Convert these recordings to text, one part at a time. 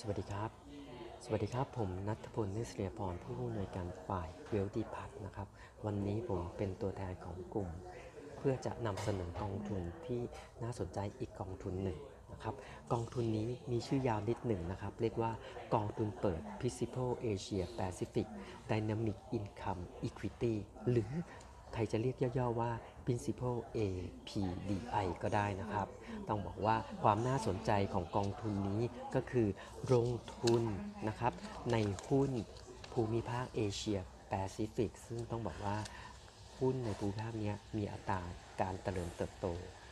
สวัสดีครับ สวัสดีครับ ผมนัทพลนิสเรียพรผู้อำนวยการฝ่ายเวลดีพัทนะครับ วันนี้ผมเป็นตัวแทนของกลุ่ม เพื่อจะนำเสนอกองทุนที่น่าสนใจอีกกองทุนหนึ่งนะครับ กองทุนนี้มีชื่อยาวนิดหนึ่งนะครับ เรียกว่ากองทุนเปิด Principal Asia Pacific Dynamic Income Equity หรือ ใครจะเรียกย่อๆว่า Principal APDI ก็ได้นะครับ ต้องบอกว่าความน่าสนใจของกองทุนนี้ก็คือลงทุนนะครับ ในหุ้นภูมิภาคเอเชียแปซิฟิกซึ่งต้องบอกว่าหุ้นในภูมิภาคนี้มีอัตราการเจริญเติบโต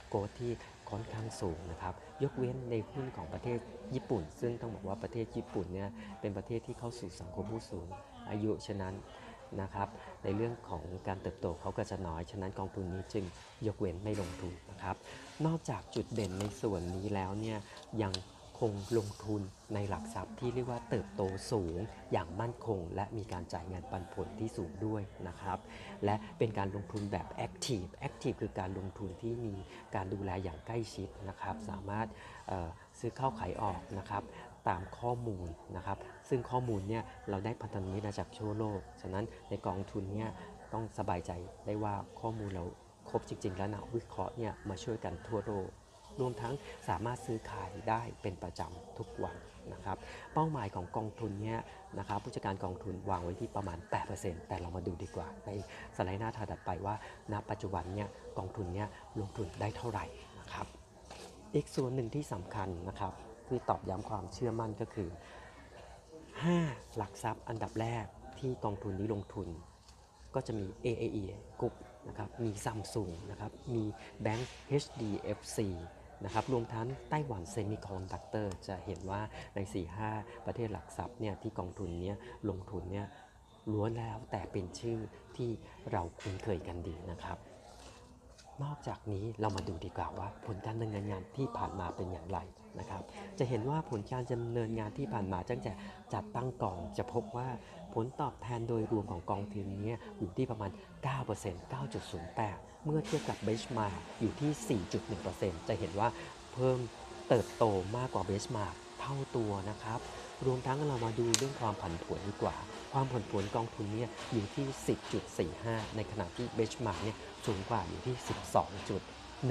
โกที่ค่อนข้างสูงนะครับ ยกเว้นในหุ้นของประเทศญี่ปุ่น ซึ่งต้องบอกว่าประเทศญี่ปุ่นเนี่ยเป็นประเทศที่เข้าสู่สังคมผู้สูงอายุฉะนั้น นะครับ ในเรื่องของการเติบโตเขาก็จะน้อย ฉะนั้นกองทุนนี้จึงยกเว้นไม่ลงทุนนะครับ นอกจากจุดเด่นในส่วนนี้แล้วเนี่ยยังคงลงทุนในหลักทรัพย์ที่เรียกว่าเติบโตสูงอย่างมั่นคง และมีการจ่ายเงินปันผลที่สูงด้วยนะครับ และเป็นการลงทุนแบบ Active Active คือการลงทุนที่มีการดูแลอย่างใกล้ชิดนะครับ สามารถซื้อเข้าขายออกนะครับ ตามข้อมูลนะครับ ซึ่งข้อมูลเนี่ยเราได้พันธมิตรมาจากทั่วโลก ฉะนั้นในกองทุนเนี่ยต้องสบายใจได้ว่าข้อมูลเราครบจริง ๆ แล้วนักวิเคราะห์เนี่ยมาช่วยกันทั่วโลกรวมทั้งสามารถซื้อขายได้เป็นประจำทุกวันนะครับ เป้าหมายของกองทุนเนี่ยนะครับผู้จัดการกองทุนวางไว้ที่ประมาณ 8%แต่เรามาดูดีกว่า ในสไลด์หน้าถัดไปว่าณปัจจุบันเนี่ยกองทุนเนี่ยลงทุนได้เท่าไหร่นะครับ อีกส่วนหนึ่งที่สำคัญนะครับ ที่ตอบย้ำความเชื่อมั่นก็คือ 5 หลักทรัพย์อันดับแรกที่กองทุนนี้ลงทุน ก็จะมี AAE Group นะครับมี Samsung นะครับมี Bank HDFC นะครับรวมทั้งไต้หวัน Semiconductor จะเห็นว่าใน 4-5 ประเทศหลักทรัพย์เนี่ยที่กองทุนเนี้ยลงทุนเนี่ยล้วนแล้วแต่เป็นชื่อที่เราคุ้นเคยกันดีนะครับ นอกจากนี้เรามาดูดีกว่าว่า ผลการดำเนินงานที่ผ่านมาเป็นอย่างไรนะครับ จะเห็นว่าผลการดำเนินงานที่ผ่านมาตั้งแต่จัดตั้งกองจะพบว่าผลตอบแทนโดยรวมของกองทุนนี้อยู่ที่ประมาณ 9% 9.08 เมื่อเทียบกับเบสมาอยู่ที่ 4.1%จะเห็นว่าเพิ่มเติบโตมากกว่าเบสมาเท่าตัวนะครับ รวมทั้งเรามาดูเรื่องความผันผวนดีกว่า ความผันผวนกองทุนเนี่ยอยู่ที่ 10.45 ในขณะที่เบสมาร์กเนี่ยสูงกว่าอยู่ที่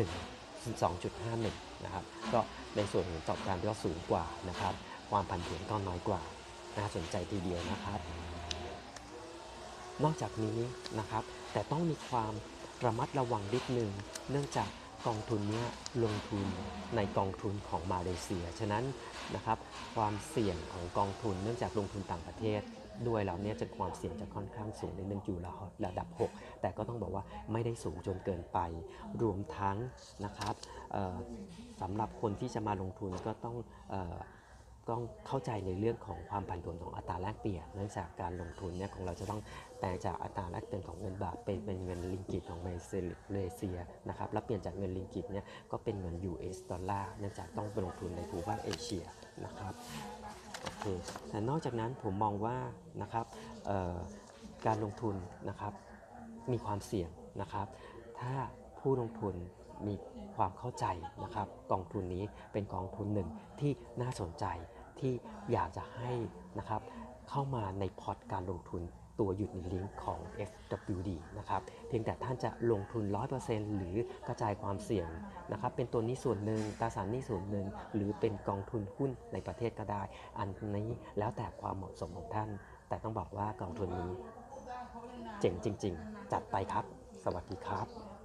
12.1 12.51 นะครับ ก็ในส่วนของตอบการก็สูงกว่านะครับ ความผันผวนก็น้อยกว่า น่าสนใจทีเดียวนะครับ นอกจากนี้นะครับ แต่ต้องมีความระมัดระวังนิดนึง เนื่องจาก กองทุนนี้ลงทุนในกองทุนของมาเลเซีย ฉะนั้นนะครับความเสี่ยงของกองทุนเนื่องจากลงทุนต่างประเทศ ด้วยแล้วเนี่ยจะความเสี่ยงจะค่อนข้างสูงในเนื่องอยู่ระดับ 6 แต่ก็ต้องบอกว่าไม่ได้สูงจนเกินไป รวมทั้งนะครับสำหรับคนที่จะมาลงทุนก็ต้องอ ต้องเข้าใจในเรื่องของความผันผวนของอัตราแลกเปลี่ยนเนื่องจากการลงทุนเนี่ยของเราจะต้องแปลงจากอัตราแลกเปลี่ยนของเงินบาทเป็นเป็นเงินลิงกิตของมาเลเซียนะครับแล้วเปลี่ยนจากเงินลิงกิตเนี่ยก็เป็นเงิน US ดอลลาร์เนื่องจากต้องไปลงทุนในภูมิภาคเอเชียนะครับโอเคแต่นอกจากนั้นผมมองว่านะครับการลงทุนนะครับมีความเสี่ยงนะครับ ถ้าผู้ลงทุนมี ความเข้าใจนะครับกองทุนนี้เป็นกองทุนหนึ่งที่น่าสนใจที่อยากจะให้นะครับเข้ามาในพอร์ตการลงทุนตัวอยู่ในลิงก์ของ FWD นะครับ เพียงแต่ท่านจะลงทุน 100%หรือกระจายความเสี่ยงนะครับ เป็นตัวนี้ส่วนหนึ่งตราสารนี้ส่วนหนึ่ง หรือเป็นกองทุนหุ้นในประเทศก็ได้ อันนี้แล้วแต่ความเหมาะสมของท่าน แต่ต้องบอกว่ากองทุนนี้ เจ๋งจริง ๆ จัดไปครับ สวัสดีครับ